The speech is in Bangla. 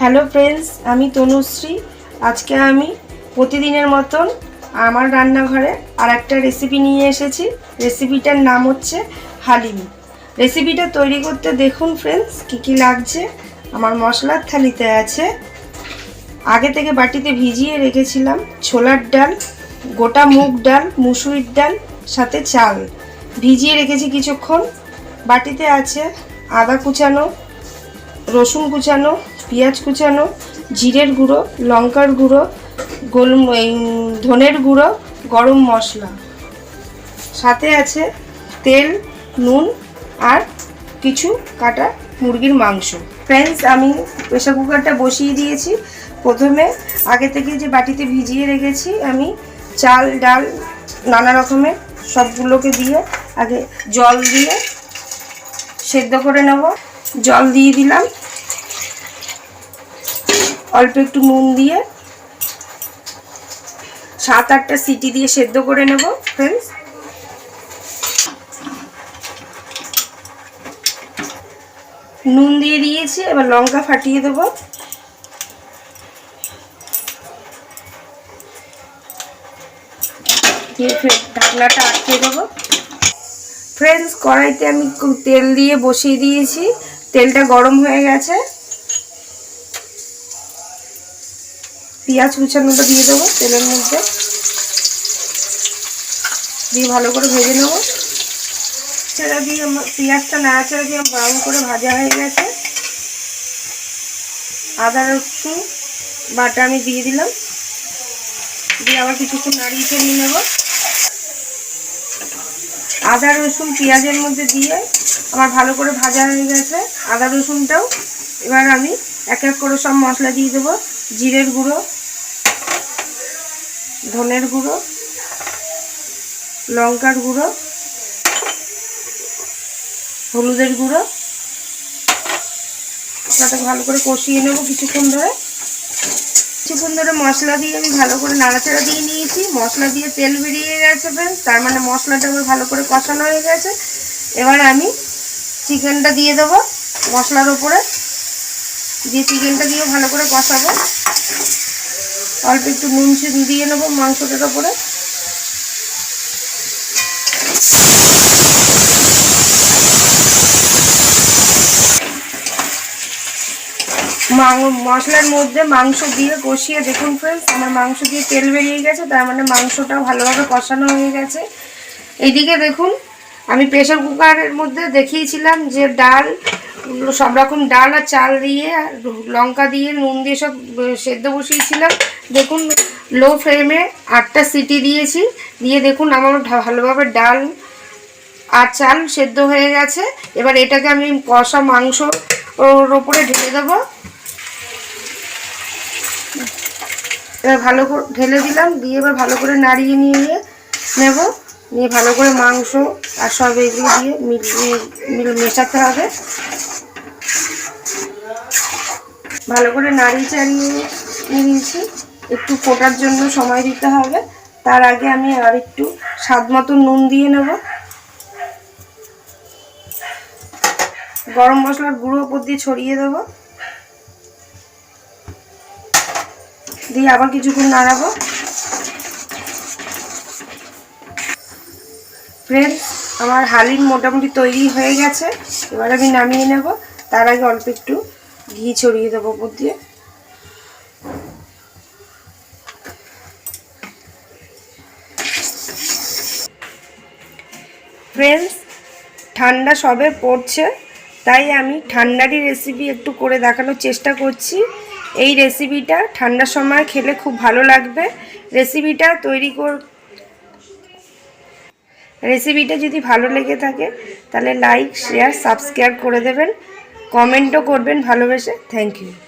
হ্যালো ফ্রেন্ডস, আমি তনুশ্রী। আজকে আমি প্রতিদিনের মতন আমার রান্নাঘরে আর একটা রেসিপি নিয়ে এসেছি। রেসিপিটার নাম হচ্ছে হালিম। রেসিপিটা তৈরি করতে দেখুন ফ্রেন্ডস, কী কী লাগছে। আমার মশলার থালিতে আছে। আগে থেকে বাটিতে ভিজিয়ে রেখেছিলাম ছোলার ডাল, গোটা মুগ ডাল, মুসুরির ডাল, সাথে চাল। ভিজিয়ে রেখেছি কিছুক্ষণ। বাটিতে আছে আদা কুচানো, রসুন কুচানো পেঁয়াজ কুচানো, জিরের গুঁড়ো, লঙ্কার গুঁড়ো, গোল ধনের গুঁড়ো, গরম মশলা। সাথে আছে তেল, নুন আর কিছু কাটা মুরগির মাংস। ফ্রেন্ডস আমি প্রেশার কুকারটা বসিয়ে দিয়েছি। প্রথমে আগে থেকে যে বাটিতে ভিজিয়ে রেখেছি, আমি চাল, ডাল, নানা রকমের সবগুলোকে দিয়ে আগে জল দিয়ে সেদ্ধ করে নেব। জল দিয়ে দিলাম। অল্প একটু নুন দিয়ে সাত আটটা সিটি দিয়ে সেদ্ধ করে নেব ফ্রেন্ডস নুন দিয়ে দিয়েছি, এবার লঙ্কা ফাটিয়ে দেবো। দিয়ে ঢাকনাটা আটকে দেবো। ফ্রেন্ডস কড়াইতে আমি তেল দিয়ে বসিয়ে দিয়েছি। তেলটা গরম হয়ে গেছে। পেঁয়াজ কুচানোটা দিয়ে দেবো তেলের মধ্যে। দিয়ে ভালো করে ভেজে নেব। ছেড়ে দিয়ে পেঁয়াজটা নাড়াচাড়া দিয়ে ব্রাউন করে ভাজা হয়ে গেছে। আদা, রসুন, বাটা আমি দিয়ে দিলাম। দিয়ে আবার কিছুক্ষণ নাড়িয়ে চাড়িয়ে নেব। আদা, রসুন, পেঁয়াজের মধ্যে দিয়ে আমার ভালো করে ভাজা হয়ে গেছে। আদা রসুনটাও এবার আমি এক এক করে সব মশলা দিয়ে দেবো। জিরের গুঁড়ো, ধনের গুঁড়ো, লঙ্কার গুঁড়ো, হলুদের গুঁড়ো। তাতে ভালো করে কষিয়ে নেব কিছুক্ষণ ধরে। কিছুক্ষণ ধরে মশলা দিয়ে আমি ভালো করে নাড়াচাড়া দিয়ে নিয়েছি। মশলা দিয়ে তেল বেরিয়ে গেছে তার মানে মশলাটা ভালো করে কষানো হয়ে গেছে। এবার আমি চিকেনটা দিয়ে দেবো মশলার ওপরে দিয়ে চিকেনটা দিয়ে ভালো করে কষাবো। অল্প একটু নুন দিয়ে নেব মাংসটার ওপরে মশলার মধ্যে মাংস দিয়ে কষিয়ে দেখুন ফ্রেন্ডস আমার মাংস দিয়ে তেল বেরিয়ে গেছে, তার মানে মাংসটা ভালোভাবে কষানো হয়ে গেছে। এইদিকে দেখুন আমি প্রেশার কুকারের মধ্যে দেখিয়েছিলাম যে ডাল, সব রকম ডাল আর চাল দিয়ে, লঙ্কা দিয়ে, নুন দিয়ে সব সেদ্ধ বসিয়েছিলাম। দেখুন লো ফ্লেমে আটটা সিটি দিয়েছি। দিয়ে দেখুন, আমার ভালোভাবে ডাল আর চাল সেদ্ধ হয়ে গেছে। এবার এটাকে আমি কষা মাংস ওর ওপরে ঢেলে দেবো। এবার ভালো করে, ঢেলে দিলাম। দিয়ে এবার ভালো করে নাড়িয়ে নিয়ে নেব। নিয়ে ভালো করে মাংস আর সব এগুলো দিয়ে মিল মেশাতে হবে। ভালো করে নাড়িয়ে চাড়িয়ে নিয়ে নিয়েছি। একটু ফোটার জন্য সময় দিতে হবে। তার আগে আমি আর একটু স্বাদ মতো নুন দিয়ে নেব। গরম মশলার গুঁড়ো ওপর দিয়ে ছড়িয়ে দেবো। দিয়ে আবার কিছুক্ষণ নাড়াবো। ফ্রেন্ডস আমার হালিম মোটামুটি তৈরি হয়ে গেছে। এবার আমি নামিয়ে নেব। তার আগে অল্প একটু ঘি ছড়িয়ে দেবো উপর দিয়ে। ফ্রেন্ডস ঠান্ডা সবে পড়ছে, তাই আমি ঠান্ডারই রেসিপি একটু করে দেখানোর চেষ্টা করছি। এই রেসিপিটা ঠান্ডার সময় খেলে খুব ভালো লাগবে। রেসিপিটা তৈরি রেসিপিটা যদি ভালো লেগে থাকে, তাহলে লাইক শেয়ার সাবস্ক্রাইব করে দেবেন। কমেন্টও করবেন ভালোবেসে। Thank you